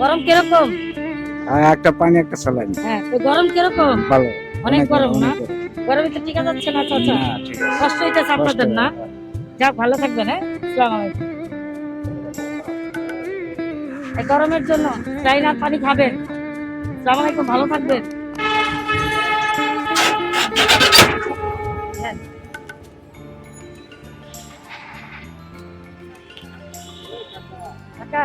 গরম কীরকম? একটা পানি একটা স্যালাইন। হ্যাঁ তো গরম কীরকম? ভালো। অনেক গরম না? গরমে। তো টিকা যাচ্ছে না চাচা। হ্যাঁ, ঠিক আছে। কষ্ট হইতেছে আপনাদের না? হয়। যাক ভালো থাকবেন হ্যাঁ? আলাইকুম। এই গরমের জন্য চাই না পানি খাবেন। আসসালামু আলাইকুম ভালো থাকবেন। নেন। কাকা।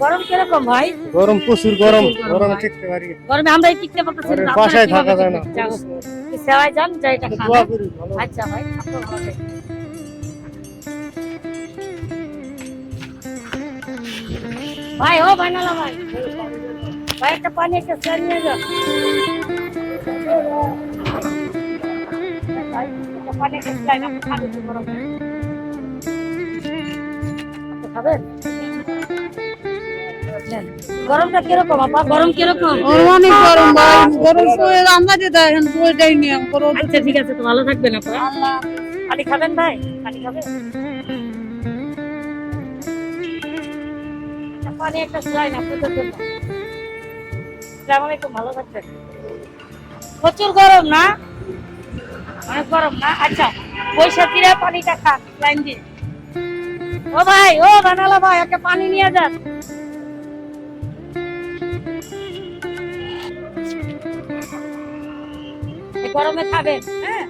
গরম কীরকম ভাই? গরম প্রচুর গরম গরম। টিকতে পারি। গরমে আমরা টিকতে পারতেছি না, বাসায় থাকা যায় না। সেবায় যান যা এটা খান। আচ্ছা ভাই। ভাই ও ভাই ভাই। ভাই একটা পানি একটা স্যার নিয়ে যাও। ভাই, একটা পানি একটা স্যার খাবেন? গরমটা কীরকম আপা? গরম কীরকম? অনেক গরম ভাই। গরম রান্না দিয়ে দেয় এখন দেয়নি গরম আচ্ছা ঠিক আছে তো ভালো থাকবেন আপা। পানি খাবেন ভাই? পানি খাবেন? পানি একটা স্লাইন আপনাদের জন্য। আলাইকুম ভালো থাকবেন। প্রচুর গরম না? অনেক গরম না? আচ্ছা বৈশাখীরা পানিটা খান লাইন দিয়ে। ও ভাই ও বানালা ভাই একটা পানি নিয়ে যান। গরমে খাবেন হ্যাঁ?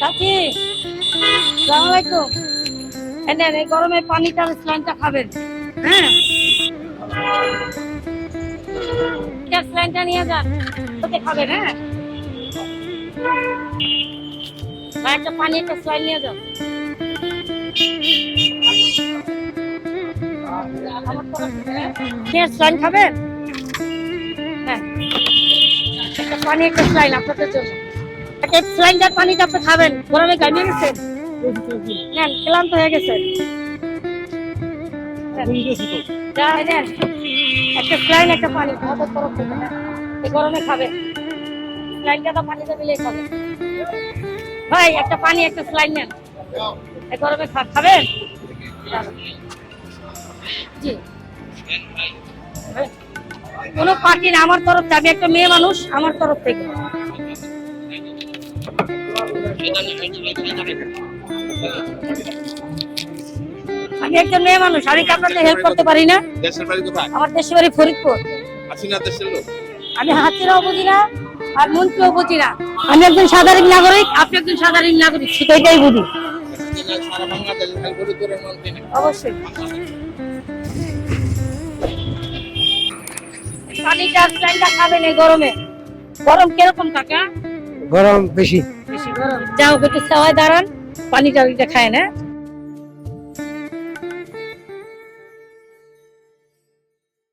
চাচি সালাম আলাইকুম। গরমে পানিটা স্লাইনটা খাবেন হ্যাঁ? স্লাইনটা নিয়ে যান। খাবেন হ্যাঁ? একটা পানি একটা স্লাইন নিয়ে খাবেন হ্যাঁ। পানি একটা স্লাইন আপনাদের একটা স্লাইনটার পানিটা আপনি খাবেন। গরমে গামিয়ে গেছেন ক্লান্ত হয়ে নেন। একটা স্লাইন একটা পানি। আমাদের গরমে খাবেন। স্লাইনটা তো ভাই একটা পানি একটা স্লাইন নেন। এই গরমে খাবেন? জি। কোনো পার্টি না আমার তরফ থেকে আমি একটা মেয়ে মানুষ আমার তরফ থেকে। আমি একজন মেয়ে মানুষ আমি কি আপনাদের হেল্প করতে পারি না? আমার দেশের বাড়ি ফরিদপুর। আমি হাতিরাও বুঝি না আর মন্ত্রীও বুঝি না আমি একজন সাধারণ নাগরিক আপনি একজন সাধারণ নাগরিক সেটাই বুঝি। অবশ্যই। পানিটা স্লাইনটা খাবেন এই গরমে। গরম কীরকম কাকা? গরম বেশি। বেশি গরম। যাও একটু সেওয়ায় দাঁড়ান। পানিটা খায় না।